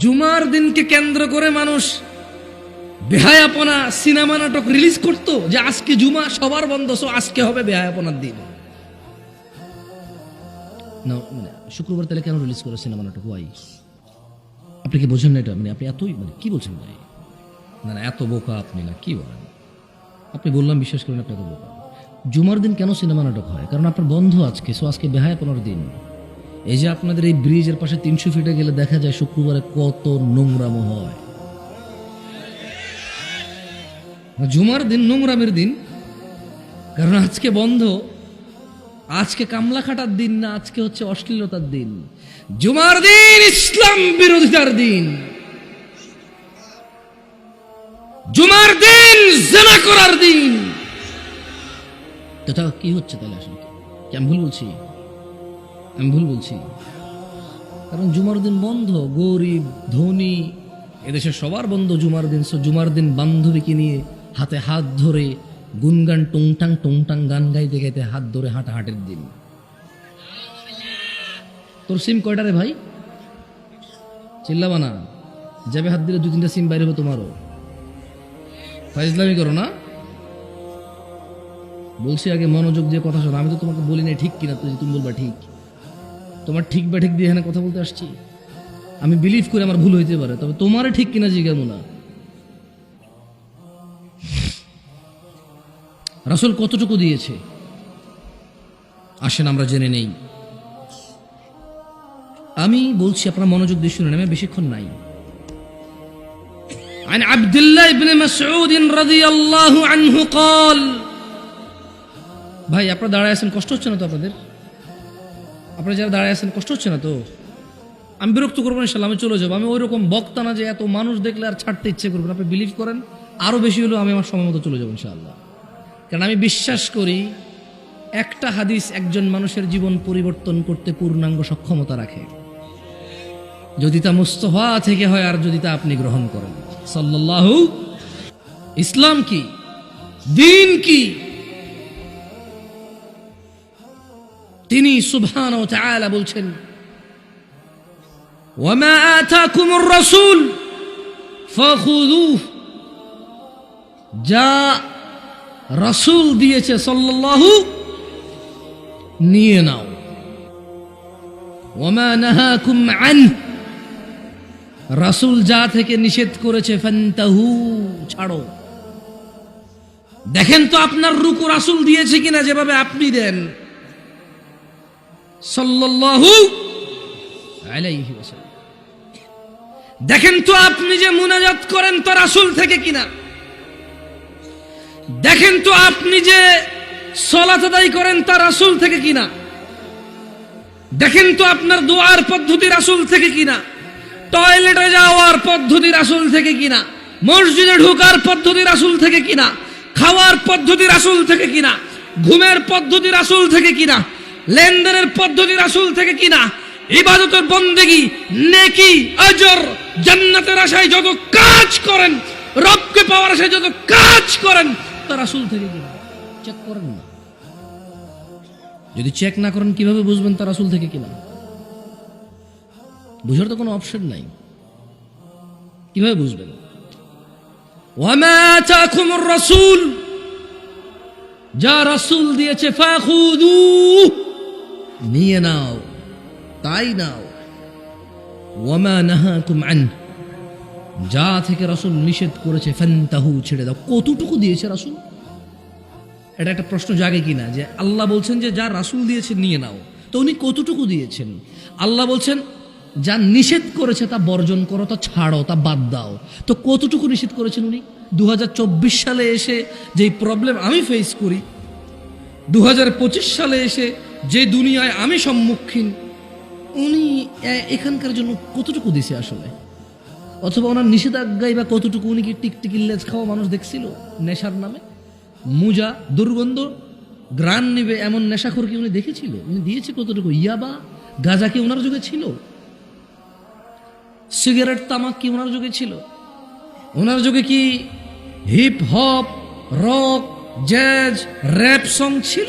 জুমার দিনকে কেন্দ্র করে মানুষ বেহায়াপনা সিনেমা নাটক রিলিজ করতো যে আজকে জুমা সবার বন্ধ, সো আজকে হবে বেহায়াপনার দিন। শুক্রবার তাহলে কেন রিলিজ করে সিনেমা নাটক? ওয়াই আপনি কি বোঝেন না এটা? মানে আপনি এতই মানে কি বলছেন ভাই? না না, এত বোকা আপনি না, কি বলেন? আপনি বললাম, বিশ্বাস করেন আপনি এত বোকা। জুমার দিন কেন সিনেমা নাটক হয়? কারণ আপনার বন্ধ আজকে, সো আজকে বেহায়াপনার দিন। এই যে আপনাদের এই ব্রিজের পাশে তিনশো ফিটে গেলে দেখা যায় শুক্রবারে কত নোংরামো হয়। জুমার দিন নোংরামের দিন, কারণ আজকে বন্ধ, আজকে কামলা খাটার দিন না, আজকে হচ্ছে অশ্লীলতার দিন। জুমার দিন, ইসলাম বিরোধিতার দিন। জুমার দিন, জেনা করার দিন। এটা কি হচ্ছে তাহলে আসলে? কি আমি ভুল বলছি? আমি ভুল বলছি? কারণ জুমার দিন বন্ধ, গরিব, ধনী এদেশে সবার বন্ধ জুমার দিন। সো জুমার দিন বান্ধবীকে নিয়ে হাতে হাত ধরে গুনগান, টুংটাং টুংটাং গান গাইতে গাইতে হাত ধরে হাঁটা হাটের দিন। তোর সিম কয়টা রে ভাই? চিল্লাবা না। যাবে হাত দিলে দু তিনটা সিম বাইরে হবে তোমারও। ফাইজলামি করো না। বলছি আগে মনোযোগ দিয়ে কথা শোনো। আমি তো তোমাকে বলি নাই ঠিক কিনা তুমি বলবা ঠিক। তোমার ঠিক বা ঠিক দিয়ে এখানে কথা বলতে আসছি আমি বিলিভ করে আমার ভুল হইতে পারে তবে তোমার ঠিক কিনা জিজ্ঞাসা না রাসূল কতটুকু দিয়েছে আসেন আমরা জেনে নেই আমি বলছি আপনারা মনোযোগ দিয়ে শুনেন আমি বেশিক্ষণ নাই عن عبد الله بن مسعود رضي الله عنه قال ভাই আপনারা দাঁড়ায় আছেন কষ্ট হচ্ছে না তো আপনাদের আপনারা যারা দাঁড়ায় আছেন, কষ্ট হচ্ছে না তো? আমি বিরক্ত করব না, ইনশাল্লাহ, আমি চলে যাব। আমি ওই রকম বক্তা না যে এত মানুষ দেখলে আর ছাড়তে ইচ্ছে করবেন আপনি বিলিভ করেন আরও বেশি হলেও আমি আমার সময় মতো চলে যাব, ইনশাআল্লাহ। কারণ আমি বিশ্বাস করি, একটা হাদিস একজন মানুষের জীবন পরিবর্তন করতে পূর্ণাঙ্গ সক্ষমতা রাখে। যদি তা মুস্তফা থেকে হয়, আর যদি তা আপনি গ্রহণ করেন। সাল্লাল্লাহু, ইসলাম কি? দিন কি? তিনি সুবহান ও তাআলা বলছেন রাসূল যা রাসূল দিয়েছে সাল্লাল্লাহু, নিয়ে নাও। ওয়ামা নাহাকুম রাসূল যা থেকে নিষেধ করেছে, ফান্তাহু, ছাড়ো। দেখেন তো আপনার রুকু রাসূল দিয়েছে কিনা, যেভাবে আপনি দেন। দেখেন তো আপনি যে মুনাজাত করেন তো থেকে কিনা? দেখেন তো আপনি যে করেন তা থেকে কিনা? দেখেন তো আপনার দোয়ার পদ্ধতি রাসূল থেকে কিনা? টয়লেটে যাওয়ার পদ্ধতি রাসূল থেকে কিনা? মসজিদে ঢোকার পদ্ধতি রাসূল থেকে কিনা? খাওয়ার পদ্ধতি রাসূল থেকে কিনা? ঘুমের পদ্ধতি রাসূল থেকে কিনা? লেনদেনের পদ্ধতি রাসূল থেকে কিনা? ইবাদতের বন্দেগি, নেকি, আজর, জান্নাতের আশায় যত কাজ করেন, রবকে পাওয়ার আশায় যত কাজ করেন, তা রাসূল থেকে কিনা? চেক করেন না। যদি চেক না করেন, কীভাবে বুঝবেন তা রাসূল থেকে কিনা? বুঝার তো কোনো অপশন নাই। কীভাবে বুঝবেন? রাসূল, যা রাসূল দিয়েছে, ফাখুদু। নিয়ে নাও তাই নাও ওয়ামা নাহাকুম আন যা থেকে রাসূল নিষেধ করেছে ফান্তাহু ছেড়ে দাও কতটুকু দিয়েছে রাসুল এটা একটা প্রশ্ন জাগে কিনা যে আল্লাহ বলছেন যে যা রাসুল দিয়েছে নিয়ে নাও তো উনি কতটুকু দিয়েছেন আল্লাহ বলছেন যা নিষেধ করেছে তা বর্জন করো তা ছাড়ো তা বাদ দাও তো কতটুকু নিষেধ করেছেন উনি দু হাজার চব্বিশ সালে এসে যেই প্রবলেম আমি ফেস করি দু হাজার পঁচিশ সালে এসে যে দুনিয়ায় আমি সম্মুখীন, উনি এখানকার জন্য কতটুকু দিছে আসলে? অথবা ওনার নিষেধাজ্ঞায় বা কতটুকু উনি কি টিকটিকি লেজ খাওয়া মানুষ দেখছিল? নেশার নামে? মুজা, দুর্গন্ধ, গ্রান নেবে এমন নেশাখোর কি উনি দেখেছিল? উনি দিয়েছে কতটুকু? ইয়াবা, গাজা কি ওনার যুগে ছিল? সিগারেট, তামাক কি ওনার যুগে ছিল? ওনার যুগে কি hip hop rock jazz rap song ছিল?